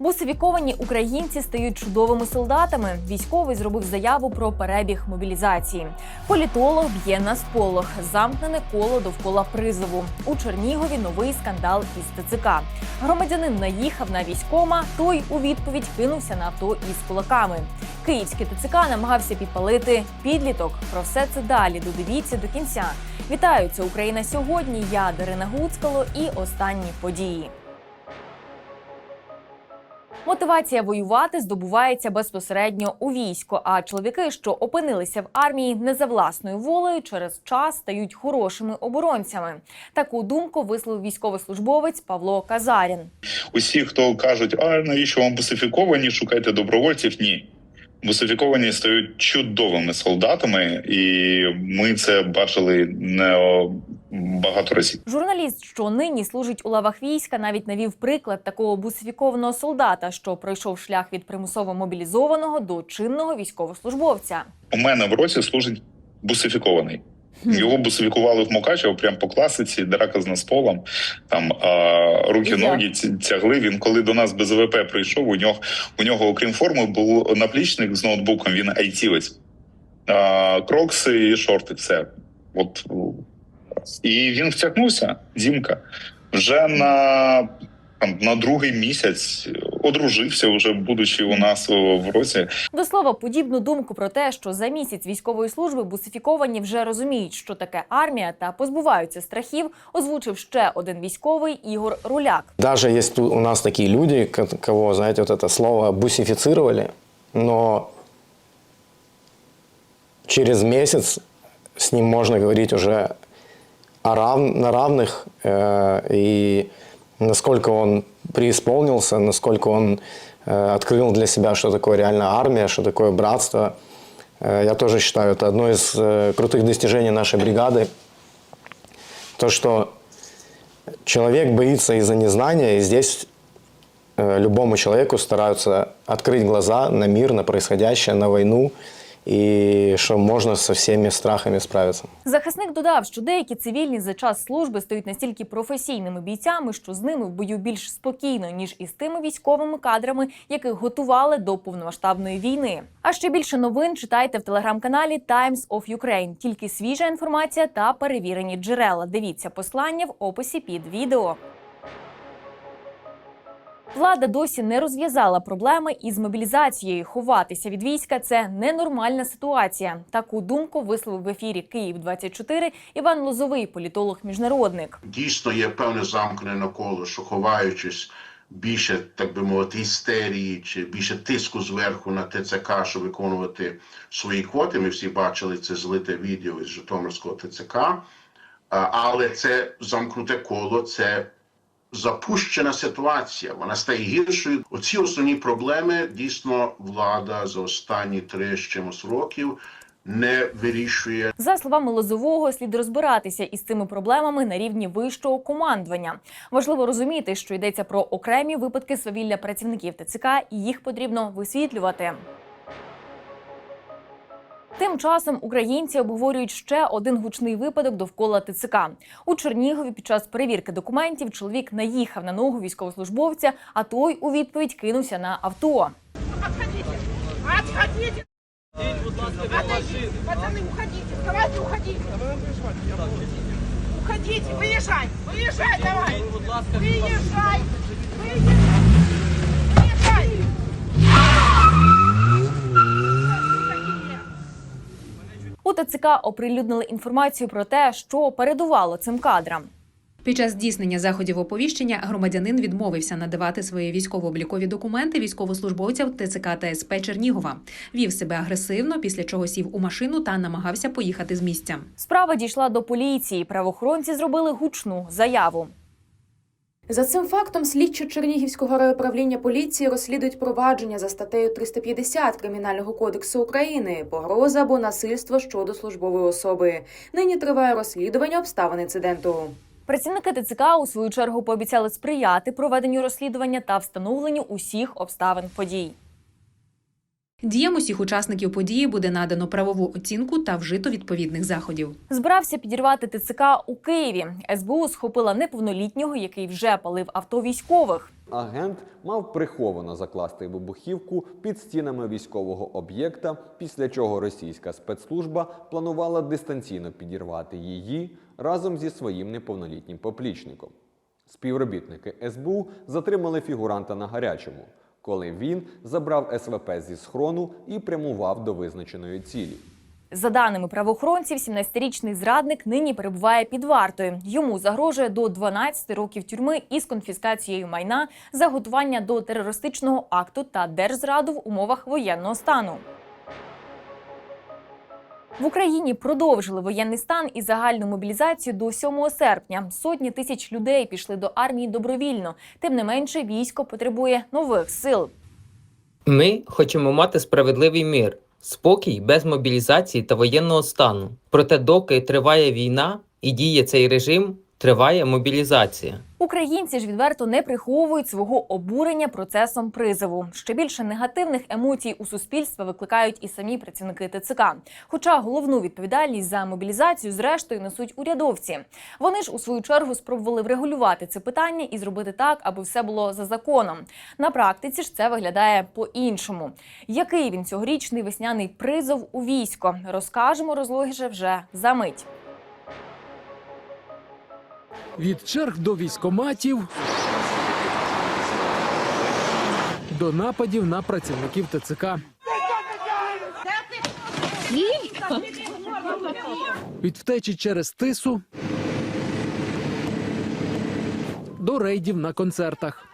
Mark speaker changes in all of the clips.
Speaker 1: Бусифіковані українці стають чудовими солдатами. Військовий зробив заяву про перебіг мобілізації. Політолог б'є на сполох. Замкнене коло довкола призову. У Чернігові новий скандал із ТЦК. Громадянин наїхав на військома. Той у відповідь кинувся на авто із кулаками. Київський ТЦК намагався підпалити підліток. Про все це далі додивіться до кінця. Вітаю, це Україна сьогодні. Я Дарина Гуцкало і останні події. Мотивація воювати здобувається безпосередньо у війську. А чоловіки, що опинилися в армії не за власною волею, через час стають хорошими оборонцями. Таку думку висловив військовослужбовець Павло Казарін.
Speaker 2: Усі, хто кажуть, а навіщо вам бусифіковані, шукайте добровольців. Ні. Бусифіковані стають чудовими солдатами, і ми це бачили не багато разів.
Speaker 1: Журналіст, що нині служить у лавах війська, навіть навів приклад такого бусифікованого солдата, що пройшов шлях від примусово мобілізованого до чинного військовослужбовця.
Speaker 2: У мене в році служить бусифікований. Його бусифікували в Мукачево прямо по класиці, драка з насполом, там а, руки, ноги тягли. Він коли до нас без ВП прийшов, у нього у нього, окрім форми, був наплічник з ноутбуком. Він айтівець. А, крокси і шорти. Все. От і він втягнувся. Дімка вже на. Там на другий місяць одружився, вже будучи у нас в році.
Speaker 1: До слова, подібну думку про те, що за місяць військової служби бусифіковані вже розуміють, що таке армія, та позбуваються страхів, озвучив ще один військовий Ігор Руляк.
Speaker 3: Даже есть ту- у нас такие люди, ко- кого, знаете, вот это слово бусифицировали, но через месяц с ним можно говорить уже рав- на равных, э, и насколько он преисполнился, насколько он э, открыл для себя, что такое реальная армия, что такое братство. Э, я тоже считаю, это одно из э, крутых достижений нашей бригады. То, что человек боится из-за незнания, и здесь э, любому человеку стараются открыть глаза на мир, на происходящее, на войну, и что можно со всеми страхами справиться.
Speaker 1: Захисник додав, що деякі цивільні за час служби стають настільки професійними бійцями, що з ними в бою більш спокійно ніж із тими військовими кадрами, яких готували до повномасштабної війни. А ще більше новин читайте в телеграм-каналі Times of Ukraine. Тільки свіжа інформація та перевірені джерела. Дивіться послання в описі під відео. Влада досі не розв'язала проблеми із мобілізацією. Ховатися від війська це ненормальна ситуація. Таку думку висловив в ефірі Київ 24 Іван Лозовий, політолог-міжнародник.
Speaker 4: дійсно є певне замкнене коло, що ховаючись більше, так би мовити, істерії чи більше тиску зверху на ТЦК, щоб виконувати свої квоти. Ми всі бачили це злите відео із Житомирського ТЦК. Але це замкнуте коло, це запущена ситуація. Вона стає гіршою. Оці основні проблеми дійсно влада за останні три з чимось років не вирішує.
Speaker 1: За словами Лозового, слід розбиратися із цими проблемами на рівні вищого командування. Важливо розуміти, що йдеться про окремі випадки свавілля працівників ТЦК, і їх потрібно висвітлювати. Тим часом українці обговорюють ще один гучний випадок довкола ТЦК. У Чернігові під час перевірки документів чоловік наїхав на ногу військовослужбовця, а той у відповідь кинувся на авто.
Speaker 5: Отходите! Отойдите! Пацаны, уходите! Давайте уходите! Уходите! Выезжай! Выезжай давай! Выезжай! Выезжай! Выезжай!
Speaker 1: У ТЦК оприлюднили інформацію про те, що передувало цим кадрам.
Speaker 6: Під час здійснення заходів оповіщення громадянин відмовився надавати свої військово-облікові документи військовослужбовцям ТЦК та СП Чернігова. Вів себе агресивно, після чого сів у машину та намагався поїхати з місця.
Speaker 1: Справа дійшла до поліції. Правоохоронці зробили гучну заяву.
Speaker 7: За цим фактом слідчі Чернігівського райуправління поліції розслідують провадження за статтею 350 Кримінального кодексу України погроза або насильство щодо службової особи. Нині триває розслідування обставин інциденту.
Speaker 1: Працівники ТЦК у свою чергу пообіцяли сприяти проведенню розслідування та встановленню усіх обставин подій.
Speaker 6: Діям усіх учасників події буде надано правову оцінку та вжито відповідних заходів.
Speaker 1: Збирався підірвати ТЦК у Києві. СБУ схопила неповнолітнього, який вже палив авто військових.
Speaker 8: Агент мав приховано закласти вибухівку під стінами військового об'єкта, після чого російська спецслужба планувала дистанційно підірвати її разом зі своїм неповнолітнім поплічником. Співробітники СБУ затримали фігуранта на гарячому, коли він забрав СВП зі схрону і прямував до визначеної цілі.
Speaker 1: За даними правоохоронців, 17-річний зрадник нині перебуває під вартою. Йому загрожує до 12 років тюрми із конфіскацією майна за готування до терористичного акту та держзраду в умовах воєнного стану. В Україні продовжили воєнний стан і загальну мобілізацію до 7 серпня. Сотні тисяч людей пішли до армії добровільно. Тим не менше, військо потребує нових сил.
Speaker 9: Ми хочемо мати справедливий мир, спокій без мобілізації та воєнного стану. Проте, доки триває війна і діє цей режим, триває мобілізація.
Speaker 1: Українці ж відверто не приховують свого обурення процесом призову. Ще більше негативних емоцій у суспільства викликають і самі працівники ТЦК. Хоча головну відповідальність за мобілізацію зрештою несуть урядовці. Вони ж у свою чергу спробували врегулювати це питання і зробити так, аби все було за законом. На практиці ж це виглядає по-іншому. Який він цьогорічний весняний призов у військо? Розкажемо розлогіше вже за мить.
Speaker 10: Від черг до військоматів до нападів на працівників ТЦК. Від втечі через тису до рейдів на концертах.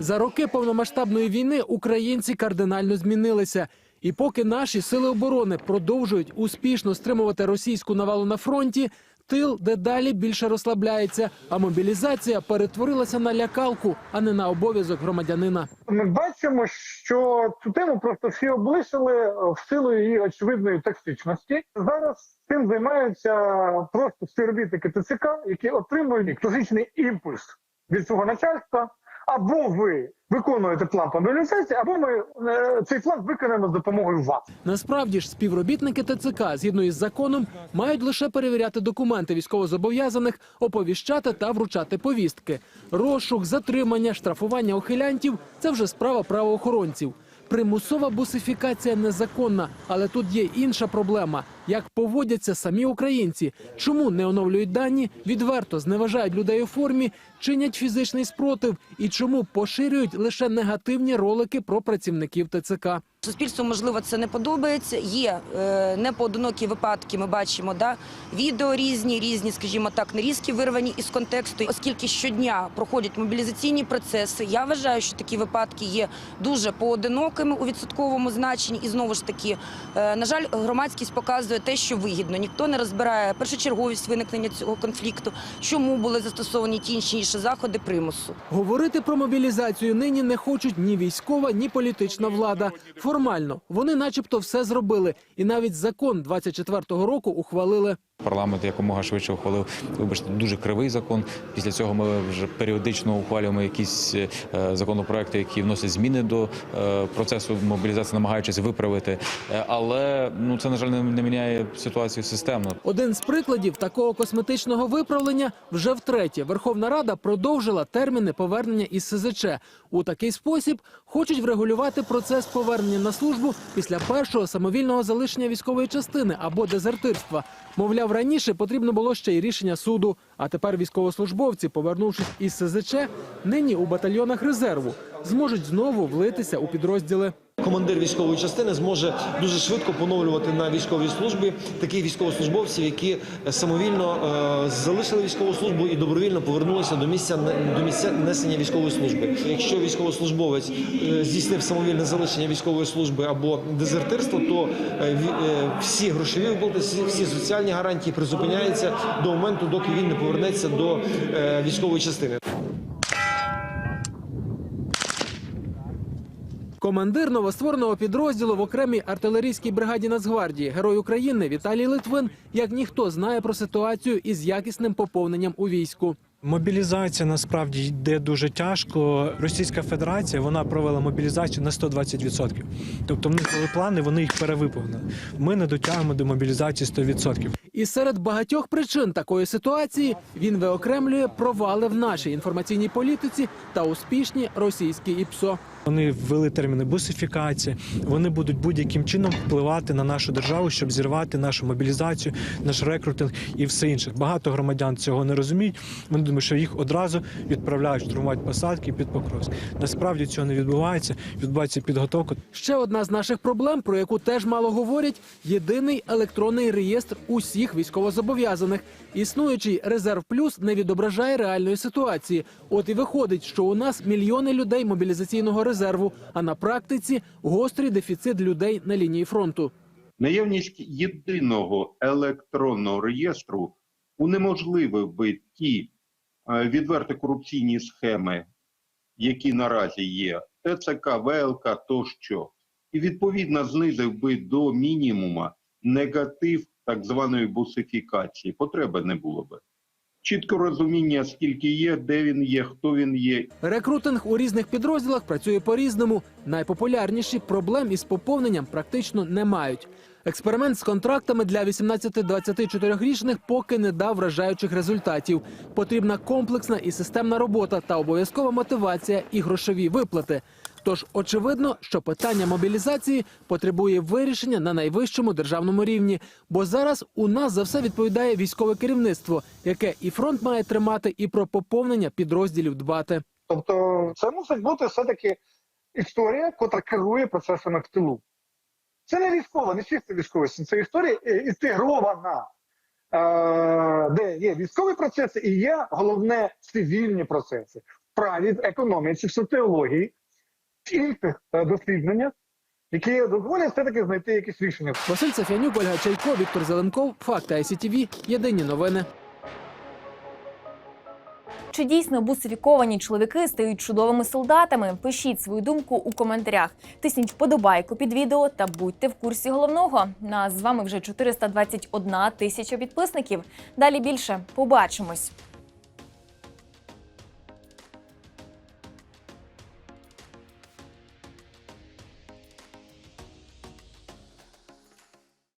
Speaker 10: За роки повномасштабної війни українці кардинально змінилися. І поки наші сили оборони продовжують успішно стримувати російську навалу на фронті, тил дедалі більше розслабляється, а мобілізація перетворилася на лякалку, а не на обов'язок громадянина.
Speaker 11: Ми бачимо, що цю тему просто всі облишили е, в силу її очевидної токсичності. Зараз цим займаються просто співробітники ТЦК, які отримують класичний імпульс від свого начальства. Або ви виконуєте план по мобілізації, або ми е, цей план виконаємо з допомогою вас.
Speaker 10: Насправді ж співробітники ТЦК згідно із законом мають лише перевіряти документи військовозобов'язаних, оповіщати та вручати повістки. Розшук, затримання, штрафування ухилянтів це вже справа правоохоронців. Примусова бусифікація незаконна, але тут є інша проблема: як поводяться самі українці, чому не оновлюють дані, відверто зневажають людей у формі, чинять фізичний спротив? І чому поширюють лише негативні ролики про працівників ТЦК.
Speaker 12: Суспільству можливо це не подобається. Є е, непоодинокі випадки. Ми бачимо, да відео різні, різні, скажімо так, нарізки вирвані із контексту. Оскільки щодня проходять мобілізаційні процеси, я вважаю, що такі випадки є дуже поодинокими у відсотковому значенні. І знову ж таки, е, на жаль, громадськість показує те, що вигідно. Ніхто не розбирає першочерговість виникнення цього конфлікту, чому були застосовані ті чи інші заходи примусу.
Speaker 10: Говорити про мобілізацію нині не хочуть ні військова, ні політична влада. Формально вони, начебто, все зробили, і навіть закон 24-го року ухвалили.
Speaker 13: Парламент якомога швидше ухвалив, вибачте, дуже кривий закон. Після цього ми вже періодично ухвалюємо якісь е, законопроекти, які вносять зміни до е, процесу мобілізації, намагаючись виправити. Е, але ну це на жаль не, не міняє ситуацію системно.
Speaker 10: Один з прикладів такого косметичного виправлення вже втретє. Верховна Рада продовжила терміни повернення із СЗЧ. У такий спосіб хочуть врегулювати процес повернення на службу після першого самовільного залишення військової частини або дезертирства. Мовляв, раніше потрібно було ще й рішення суду. А тепер військовослужбовці, повернувшись із СЗЧ, нині у батальйонах резерву зможуть знову влитися у підрозділи.
Speaker 14: Командир військової частини зможе дуже швидко поновлювати на військовій службі таких військовослужбовців, які самовільно е, залишили військову службу і добровільно повернулися до місця до місця несення військової служби. Якщо військовослужбовець е, здійснив самовільне залишення військової служби або дезертирство, то е, всі грошові виплати, всі, соціальні гарантії призупиняються до моменту, доки він не повернеться до військової частини.
Speaker 10: Командир новоствореного підрозділу в окремій артилерійській бригаді Нацгвардії, герой України Віталій Литвин, як ніхто знає про ситуацію із якісним поповненням у війську.
Speaker 15: Мобілізація насправді йде дуже тяжко. Російська Федерація вона провела мобілізацію на 120%. Тобто в них були плани, вони їх перевиповнили. Ми не дотягуємо до мобілізації 100%.
Speaker 10: І серед багатьох причин такої ситуації він виокремлює провали в нашій інформаційній політиці та успішні російські ІПСО.
Speaker 15: Вони ввели терміни бусифікації. Вони будуть будь-яким чином впливати на нашу державу, щоб зірвати нашу мобілізацію, наш рекрутинг і все інше. Багато громадян цього не розуміють. Вони думають, що їх одразу відправляють штурмувати посадки під Покровськ. Насправді цього не відбувається. Відбувається підготовка.
Speaker 10: Ще одна з наших проблем, про яку теж мало говорять: єдиний електронний реєстр усіх військовозобов'язаних. Існуючий резерв плюс не відображає реальної ситуації. От і виходить, що у нас мільйони людей мобілізаційного резерву, а на практиці гострий дефіцит людей на лінії фронту.
Speaker 16: Наявність єдиного електронного реєстру унеможливив би ті е, відверто корупційні схеми, які наразі є, ТЦК, ВЛК тощо, і відповідно знизив би до мінімума негатив так званої бусифікації. Потреби не було би. Чітко розуміння, скільки є, де він є, хто він є,
Speaker 10: Рекрутинг у різних підрозділах працює по-різному. Найпопулярніші проблем із поповненням практично не мають. Експеримент з контрактами для 18-24-річних поки не дав вражаючих результатів. Потрібна комплексна і системна робота та обов'язкова мотивація і грошові виплати. Тож очевидно, що питання мобілізації потребує вирішення на найвищому державному рівні, бо зараз у нас за все відповідає військове керівництво, яке і фронт має тримати, і про поповнення підрозділів дбати.
Speaker 11: Тобто це мусить бути все-таки історія, котра керує процесами в тилу. Це не військова, не чисто військова, це історія е, інтегрована, е, де є військові процеси і є головне цивільні процеси в праві, в економіці, в соціології, інших е, дослідженнях, які дозволять все-таки знайти якісь рішення.
Speaker 10: Василь Сафянюк, Ольга Чайко, Віктор Зеленков, Факти ICTV, Єдині новини.
Speaker 1: Чи дійсно бусифіковані чоловіки стають чудовими солдатами? Пишіть свою думку у коментарях. Тисніть вподобайку під відео та будьте в курсі головного. Нас з вами вже 421 тисяча підписників. Далі більше побачимось.